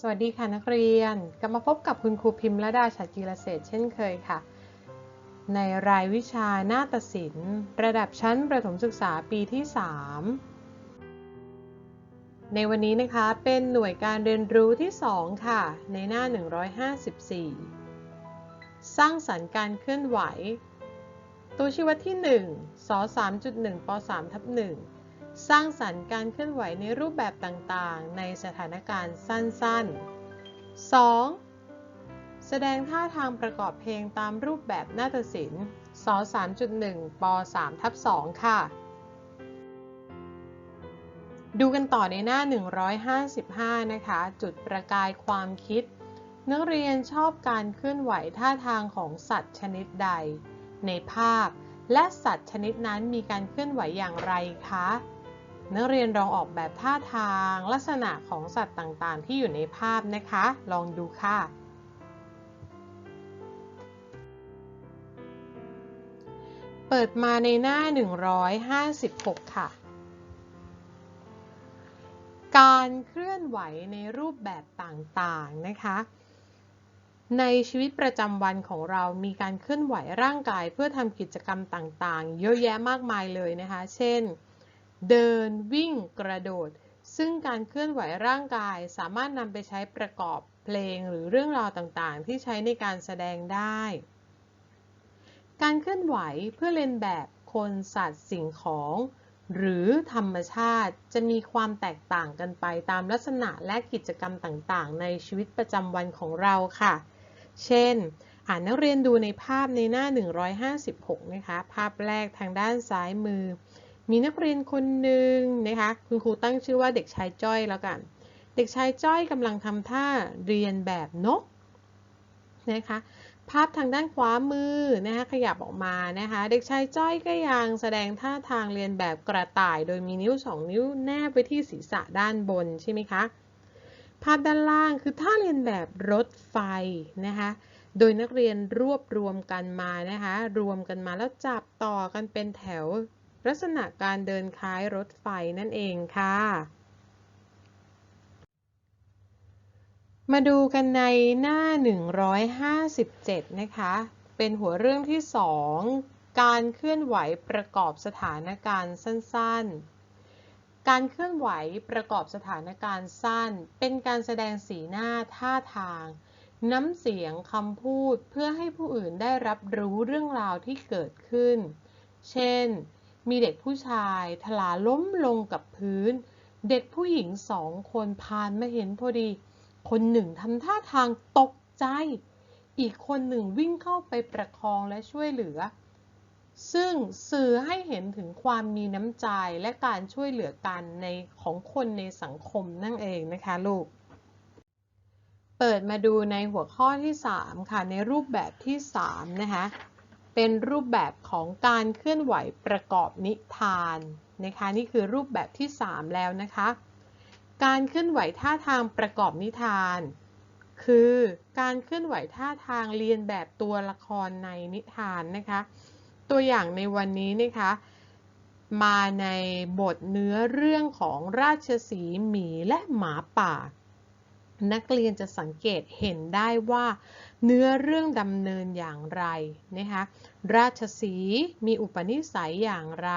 สวัสดีค่ะนักเรียน กลับมาพบกับคุณครูพิมพ์ละดาฉัตรกีรเศรษฐเช่นเคยค่ะ ในรายวิชาหน้าตศิลป์ระดับชั้นประถมศึกษาปีที่ 3 ในวันนี้นะคะเป็นหน่วยการเรียนรู้ที่ 2 ค่ะ ในหน้า 154 สร้างสรรค์การเคลื่อนไหว ตัวชี้วัดที่ 1ส3.1ป3ทับ1 สร้างสรรค์การเคลื่อนไหวในรูปแบบต่างๆ ในสถานการณ์สั้นๆ 2. แสดงท่าทางประกอบเพลงตามรูปแบบนาฏศิลป์ส3.1ป3ทับ2ค่ะ ดูกันต่อในหน้า 155 นะคะ จุดประกายความคิด นักเรียนชอบการเคลื่อนไหวท่าทางของสัตว์ชนิดใด ในภาพและสัตว์ชนิดนั้นมีการเคลื่อนไหวอย่างไรคะ นักเรียนลองออกแบบท่าทางลักษณะของสัตว์ต่างๆ ที่อยู่ในภาพนะคะ ลองดูค่ะ เปิดมาในหน้า 156 ค่ะ การเคลื่อนไหวในรูปแบบต่างๆ นะคะ ในชีวิตประจำวันของเรามีการเคลื่อนไหวร่างกายเพื่อทำกิจกรรมต่างๆ เยอะแยะมากมายเลยนะคะ เช่น เดิน วิ่ง กระโดด ซึ่งการเคลื่อนไหวร่างกายสามารถนำไปใช้ประกอบเพลงหรือเรื่องราวต่างๆ ที่ใช้ในการแสดงได้ การเคลื่อนไหวเพื่อเลียนแบบคนสัตว์สิ่งของ หรือธรรมชาติจะมีความแตกต่างกันไปตามลักษณะและกิจกรรมต่างๆ ในชีวิตประจำวันของเราค่ะ เช่น อ่านนักเรียนดูในภาพในหน้า 156 นะคะ ภาพแรกทางด้านซ้ายมือ มีนักเรียนคนหนึ่งนะคะ คุณครูตั้งชื่อว่าเด็กชายจ้อยแล้วกัน เด็กชายจ้อยกำลังทำท่าเรียนแบบนกนะคะ ภาพทางด้านขวามือนะคะขยับออกมานะคะ เด็กชายจ้อยก็ยังแสดงท่าทางเรียนแบบกระต่าย โดยมีนิ้วสองนิ้วแนบไปที่ศีรษะด้านบนใช่ไหมคะ ภาพด้านล่างคือท่าเรียนแบบรถไฟนะคะโดยนักเรียนรวบรวมกันมานะคะ รวมกันมาแล้วจับต่อกันเป็นแถว ลักษณะการเดินคล้ายรถไฟนั่นเองค่ะ มาดูกันในหน้า 157 นะคะ เป็นหัวเรื่องที่ 2 การเคลื่อนไหวประกอบสถานการณ์สั้น ๆการเคลื่อนไหวประกอบสถานการณ์สั้น เป็นการแสดงสีหน้าท่าทาง น้ำเสียงคำพูดเพื่อให้ผู้อื่นได้รับรู้เรื่องราวที่เกิดขึ้น เช่น มีเด็กผู้ชายถลาล้มลงกับพื้น เด็กผู้หญิงสองคนผ่านมาเห็นพอดี คนหนึ่งทำท่าทางตกใจ อีกคนหนึ่งวิ่งเข้าไปประคองและช่วยเหลือ ซึ่งสื่อให้เห็นถึงความมีน้ำใจและการช่วยเหลือกันในของคนในสังคมนั่นเองนะคะลูก เปิดมาดูในหัวข้อที่ 3 ค่ะ ในรูปแบบที่ 3 นะคะ เป็นรูปแบบของการเคลื่อนไหวประกอบนิทานนะคะนี่คือรูปแบบที่ 3 แล้วนะคะ การเคลื่อนไหวท่าทางประกอบนิทาน คือการเคลื่อนไหวท่าทางเรียนแบบตัวละครในนิทานนะคะ ตัวอย่างในวันนี้นะคะมาในบทเนื้อเรื่องของราชสีหมีและหมาป่า นักเรียนจะสังเกตเห็นได้ว่า เนื้อเรื่องดำเนินอย่างไรนะคะราชสีมีอุปนิสัยอย่างไร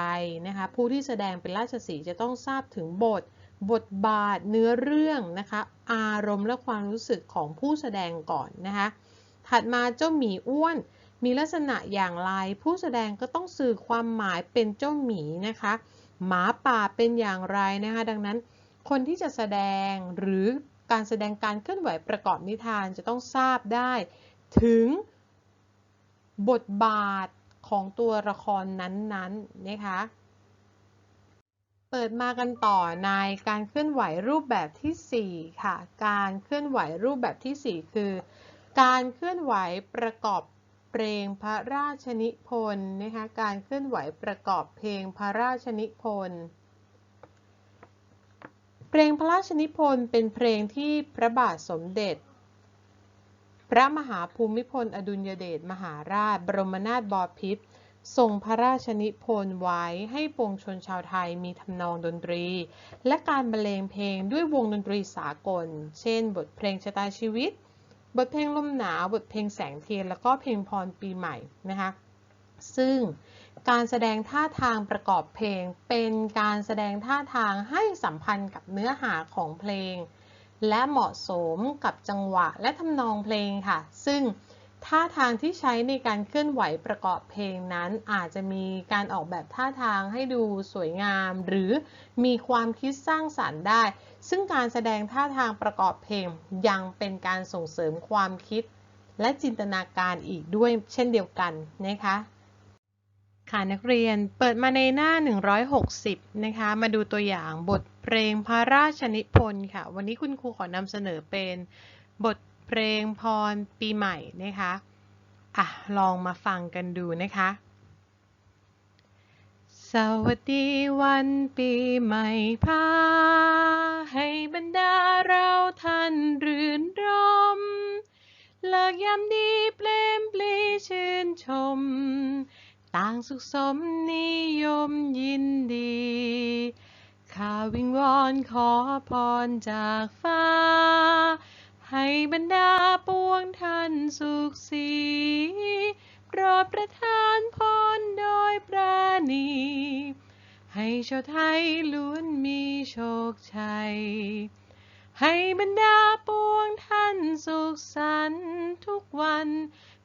นะคะผู้ที่แสดงเป็นราชสีจะต้องทราบถึงบท บทบาทเนื้อเรื่องนะคะอารมณ์และความรู้สึกของผู้แสดงก่อนนะคะถัดมาเจ้าหมีอ้วน มีลักษณะอย่างไร ผู้แสดงก็ต้องสื่อความหมายเป็นเจ้าหมีนะคะหมาป่าเป็นอย่างไรนะคะดังนั้นคนที่จะแสดงหรือ การแสดงการเคลื่อนไหวประกอบนิทานจะต้องทราบได้ ถึงบทบาทของตัวละครนั้นๆนนนะคะ เปิดมากันต่อในการเคลื่อนไหวรูปแบบที่ 4 ค่ะ การเคลื่อนไหวรูปแบบที่ 4 คือ การเคลื่อนไหวประกอบเพลงพระราชนิพนธ์นะคะ การเคลื่อนไหวประกอบเพลงพระราชนิพนธ์ เพลงพระราชนิพนธ์เป็นเพลงที่พระบาทสมเด็จ พระมหาภูมิพลอดุลยเดชมหาราช บรมนาถบพิตรทรงพระราชนิพนธ์ไว้ให้ปวงชนชาวไทยมีทำนองดนตรี และการบรรเลงเพลงด้วยวงดนตรีสากล เช่น บทเพลงชะตาชีวิต บทเพลงลมหนาว บทเพลงแสงเทียน แล้วก็เพลงพรปีใหม่นะคะ ซึ่ง การแสดงท่าทางประกอบเพลง เป็นการแสดงท่าทางให้สัมพันธ์กับเนื้อหาของเพลง และเหมาะสมกับจังหวะและทำนองเพลงค่ะ ซึ่งท่าทางที่ใช้ในการเคลื่อนไหวประกอบเพลงนั้นอาจจะมีการออกแบบท่าทางให้ดูสวยงาม หรือมีความคิดสร้างสารรค์ได้ ซึ่งการแสดงท่าทางประกอบเพลงยังเป็นการส่งเสริมความคิด และจินตนาการอีกด้วยเช่นเดียวกันนะคะ ค่ะนักเรียนเปิดมาในหน้า 160 นะคะ มาดูตัวอย่างบทเพลงพระราชนิพนธ์ค่ะ วันนี้คุณครูขอนำเสนอเป็นบทเพลงพรปีใหม่นะคะอะลองมาฟังกันดูนะคะ สวัสดีวันปีใหม่พาให้บรรดาเราท่านรื่นรมเลิกยามดีเปลมปลีชื่นชม ต่างสุขสมนิยมยินดี ข้าวิงวอนขอพรจากฟ้า ให้บรรดาปวงท่านสุขสีโปรดประทานพรโดยปราณี ให้ชาวไทยล้วนมีโชคชัย ให้บรรดาปวงท่านสุขสันต์ทุกวัน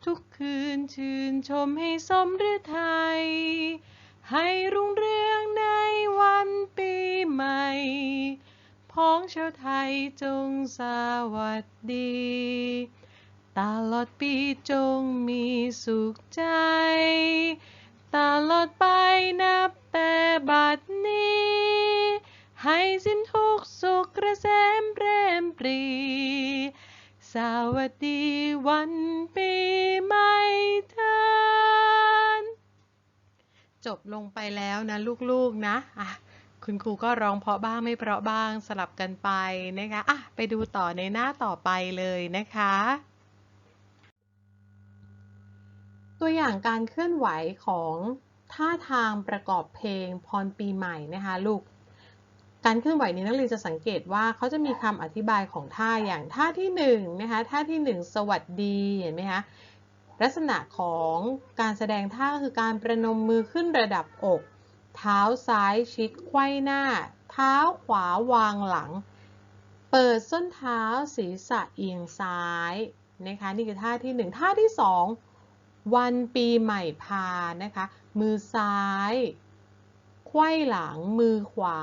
ทุกคืนชื่นชมให้สมฤทัยให้รุ่งเรืองในวันปีใหม่พ้องชาวไทยจงสวัสดี ตลอดปีจงมีสุขใจ ตลอดไปนับแต่บัดนี้ ให้สิ้นทุกสุขเกษมเปรมปรี สวัสดีวันปีใหม่เทินจบลงไปแล้วนะลูกๆนะอะคุณครูก็ร้องเพราะบ้างไม่เพราะบ้างสลับกันไปนะคะอะไปดูต่อในหน้าต่อไปเลยนะคะ ตัวอย่างการเคลื่อนไหวของท่าทางประกอบเพลงพรปีใหม่นะคะลูก การเคลื่อนไหวนี้นักเรียนจะสังเกตว่าเขาจะมีคำอธิบายของท่าอย่างท่าที่1นนะคะท่าที่ 1 สวัสดีเห็นไหมคะลักษณะของการแสดงท่าคือการประนมมือขึ้นระดับอก เท้าซ้ายชิดไขว้หน้า เท้าขวาวางหลัง เปิดส้นเท้าศีรษะเอียงซ้ายนะคะนี่คือท่าที่ 1 ท่าที่ 2 วันปีใหม่พานะคะมือซ้าย ไขว้หลัง มือขวา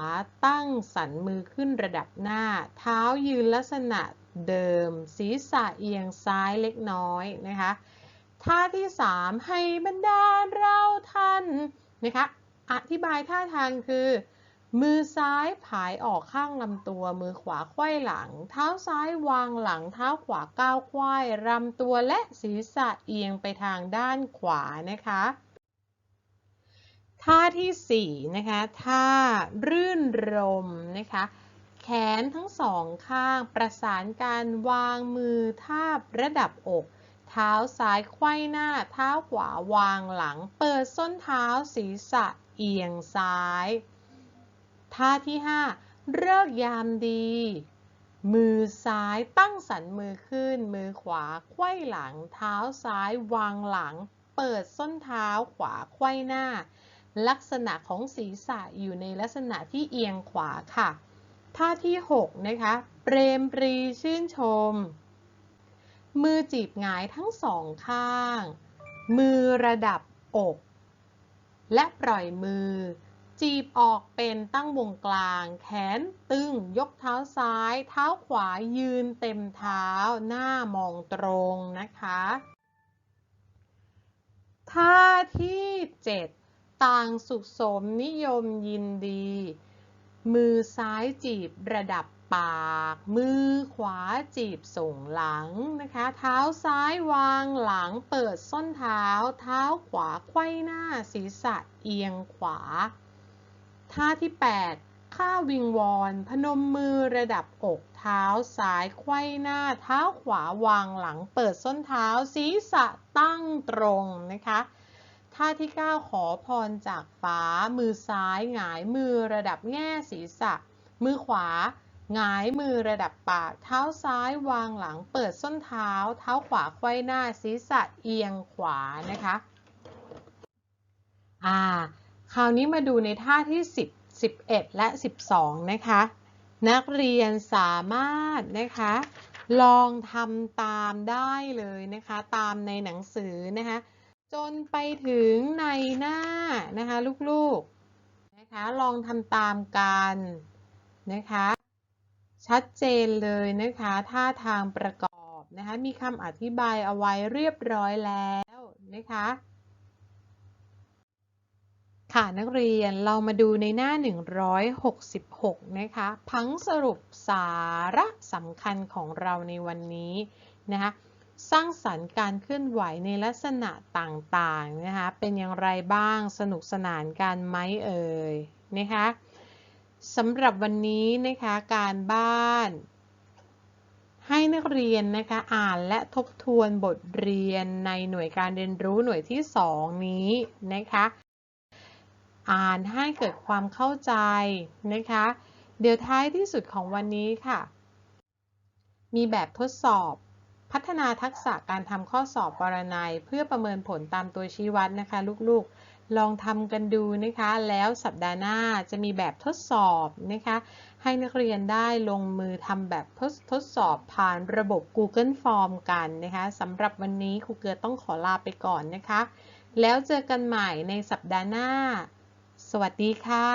ตั้งสันมือขึ้นระดับหน้า เท้ายืนลักษณะเดิม ศีรษะเอียงซ้ายเล็กน้อยนะคะ ท่าที่ 3 ให้บรรดาเราท่านนะคะ อธิบายท่าทางคือ มือซ้ายผายออกข้างลำตัว มือขวาไขว้หลัง เท้าซ้ายวางหลัง เท้าขวาก้าวไขว้รำตัวและศีรษะเอียงไปทางด้านขวานะคะ ท่าที่4นะคะท่ารื่นรมนะคะ แขนทั้งสองข้างประสานการวางมือทาบระดับอก เท้าซ้ายไขว้หน้า เท้าขวาวางหลัง เปิดส้นเท้าศีรษะเอียงซ้าย ท่าที่ 5 เลิกยามดี มือซ้ายตั้งสันมือขึ้น มือขวาไขว้หลัง เท้าซ้ายวางหลัง เปิดส้นเท้าขวาไขว้หน้า ลักษณะของศีรษะอยู่ในลักษณะที่เอียงขวาค่ะ ท่าที่ 6 นะคะ เปรมปรีชื่นชม มือจีบหงายทั้งสองข้าง มือระดับอก และปล่อยมือ จีบออกเป็นตั้งวงกลาง แขนตึง ยกเท้าซ้าย เท้าขวายืนเต็มเท้า หน้ามองตรงนะคะ ท่าที่ 7 ต่างสุขสมนิยมยินดี มือซ้ายจีบระดับปาก มือขวาจีบส่งหลังนะคะ เท้าซ้ายวางหลังเปิดส้นเท้า เท้าขวาไขว้หน้าศีรษะเอียงขวา ท่าที่ 8 ข้าวิงวอนพนมมือระดับอกเท้าซ้ายไขว้หน้า เท้าขวาวางหลังเปิดส้นเท้าศีรษะตั้งตรงนะคะ ท่าที่ 9 ขอพรจากฟ้า มือซ้ายหงายมือระดับแง่ศีรษะ มือขวาหงายมือระดับปาก เท้าซ้ายวางหลังเปิดส้นเท้า เท้าขวาไขว้หน้าศีรษะเอียงขวานะคะอ่าคราวนี้มาดูในท่าที่ 10 11 และ 12 นะคะ นักเรียนสามารถนะคะ ลองทำตามได้เลยนะคะ ตามในหนังสือนะคะ จนไปถึงในหน้านะคะลูกๆนะคะลองทำตามกันนะคะชัดเจนเลยนะคะท่าทางประกอบนะคะมีคำอธิบายเอาไว้เรียบร้อยแล้วนะคะค่ะนักเรียนเรามาดูในหน้า 166 นะคะพังสรุปสาระสำคัญของเราในวันนี้นะคะ สร้างสรรค์การเคลื่อนไหวในลักษณะต่างๆนะคะ เป็นอย่างไรบ้าง สนุกสนานกันไหมเอ่ยนะคะสำหรับวันนี้นะคะการบ้าน ให้นักเรียนนะคะอ่านและทบทวนบทเรียนในหน่วยการเรียนรู้หน่วยที่ 2 นี้นะคะอ่านให้เกิดความเข้าใจนะคะ เดี๋ยวท้ายที่สุดของวันนี้ค่ะ มีแบบทดสอบ พัฒนาทักษะการทำข้อสอบปรนัย เพื่อประเมินผลตามตัวชี้วัดนะคะ ลูกๆ ลองทำกันดูนะคะ แล้วสัปดาห์หน้าจะมีแบบทดสอบนะคะ ให้นักเรียนได้ลงมือทำแบบทดทดสอบผ่านระบบ Google Form กันนะคะสำหรับวันนี้ครูเกลือต้องขอลาไปก่อนนะคะ แล้วเจอกันใหม่ในสัปดาห์หน้า สวัสดีค่ะ